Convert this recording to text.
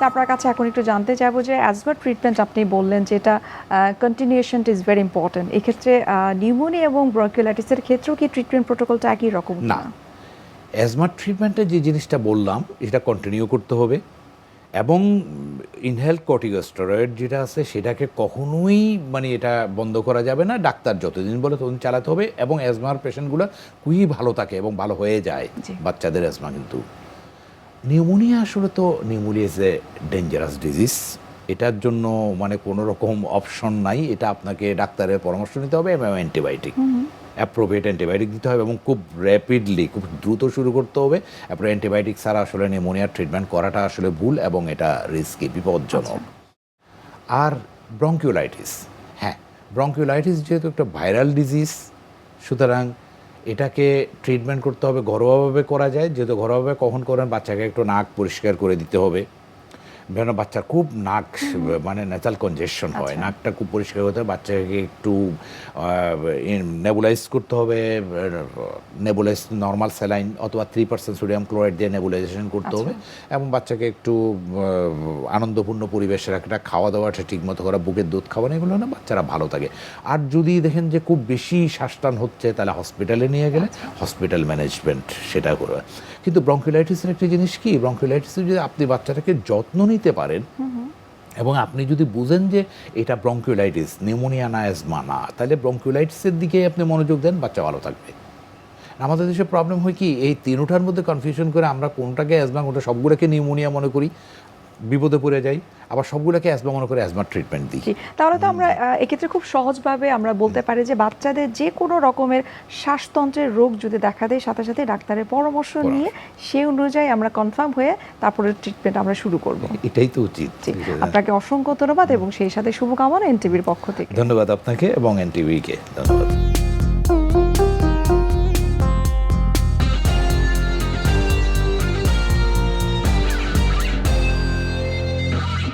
তো আপনার কাছে এখন একটু জানতে চাইব যে অ্যাজমার ট্রিটমেন্ট আপনি বললেন যে এটা কন্টিনিউশন ইজ ভেরি ইম্পর্টেন্ট এক্ষেত্রে নিউমোনিয়া এবং ব্রঙ্কিওলাইটিসের ক্ষেত্রেও কি ট্রিটমেন্ট প্রোটোকলটা একই রকম না। অ্যাজমার ট্রিটমেন্টে যে জিনিসটা বললাম এটা কন্টিনিউ করতে হবে এবং ইনহেল কর্টিকোস্টেরয়েড যেটা আছে সেটাকে কখনোই মানে এটা বন্ধ করা যাবে না। ডাক্তার যতদিন বলে ততদিন চালাতে হবে এবং অ্যাজমার পেশেন্টগুলো খুবই ভালো থাকে এবং ভালো হয়ে যায়। বাচ্চাদের অ্যাজমা কিন্তু। নিউমোনিয়া আসলে তো pneumonia is a dangerous disease এটার জন্য মানে কোনো রকম অপশন নাই। এটা আপনাকে ডাক্তারের পরামর্শ নিতে হবে এবং অ্যান্টিবায়োটিক অ্যাপ্রোপ্রিয়েট অ্যান্টিবায়োটিক দিতে হবে এবং খুব র্যাপিডলি খুব দ্রুত শুরু করতে হবে। তারপরে অ্যান্টিবায়োটিক ছাড়া আসলে নিউমোনিয়ার ট্রিটমেন্ট করাটা আসলে ভুল এবং এটা রিস্কি বিপজ্জনক। আর ব্রঙ্কিওলাইটিস হ্যাঁ ব্রঙ্কিওলাইটিস যেহেতু একটা ভাইরাল ডিজিজ সুতরাং এটাকে ট্রিটমেন্ট করতে হবে, ঘরোয়াভাবে করা যায়, যেহেতু ঘরোয়াভাবে কখন করেন, বাচ্চাকে একটু নাক পরিষ্কার করে দিতে হবে। যেন বাচ্চার খুব নাক মানে ন্যাচারাল কনজেশন হয়। আচ্ছা। নাকটা খুব পরিষ্কার করতে হবে বাচ্চাকে একটু নেবুলাইজ করতে হবে নেবুলাইজ নর্মাল স্যালাইন অথবা থ্রি পার্সেন্ট সোডিয়াম ক্লোরাইড দিয়ে নেবুলাইজেশন করতে হবে এবং বাচ্চাকে একটু আনন্দপূর্ণ পরিবেশে একটা খাওয়া দাওয়াটা ঠিকমতো করা বুকের দুধ খাওয়ানো এগুলো না বাচ্চারা ভালো থাকে। আর যদি দেখেন যে খুব বেশি শ্বাসটান হচ্ছে তাহলে হসপিটালে নিয়ে গেলে হসপিটাল ম্যানেজমেন্ট সেটা করবে। কিন্তু ব্রঙ্কিওলাইটিসের একটা জিনিস কি? ব্রঙ্কিওলাইটিসের যদি আপনি বাচ্চাটাকে যত্ন নিতে পারেন। এবং আপনি যদি বুঝেন যে এটা ব্রঙ্কিউলাইটিস নিউমোনিয়া না অ্যাজমা না তাহলে ব্রঙ্কিউলাইটিসের দিকে আপনি মনোযোগ দেন বাচ্চা ভালো থাকবে। আমাদের দেশে প্রবলেম হয় কি এই তিনটার মধ্যে কনফিউশন করে আমরা কোনটাকে অ্যাজমা কোনটা সবগুলোকে নিউমোনিয়া মনে করি। বিপদে পড়ে যাই আবার সবগুলোকে অ্যাজমা মনে করে অ্যাজমার ট্রিটমেন্ট দিই। তাহলে তো আমরা এক্ষেত্রে খুব সহজভাবে আমরা বলতে পারি যে বাচ্চাদের যে কোনো রকমের শ্বাসতন্ত্রের রোগ যদি দেখা দেয় সাথে সাথে ডাক্তারের পরামর্শ নিয়ে সেই অনুযায়ী আমরা কনফার্ম হয়ে তারপরে ট্রিটমেন্ট আমরা শুরু করব। এটাই তো উচিত। আপনাকে অসংখ্য ধন্যবাদ এবং সেই সাথে শুভকামনা এনটিভির পক্ষ থেকে। ধন্যবাদ আপনাকে এবং এনটিভিকে। ধন্যবাদ।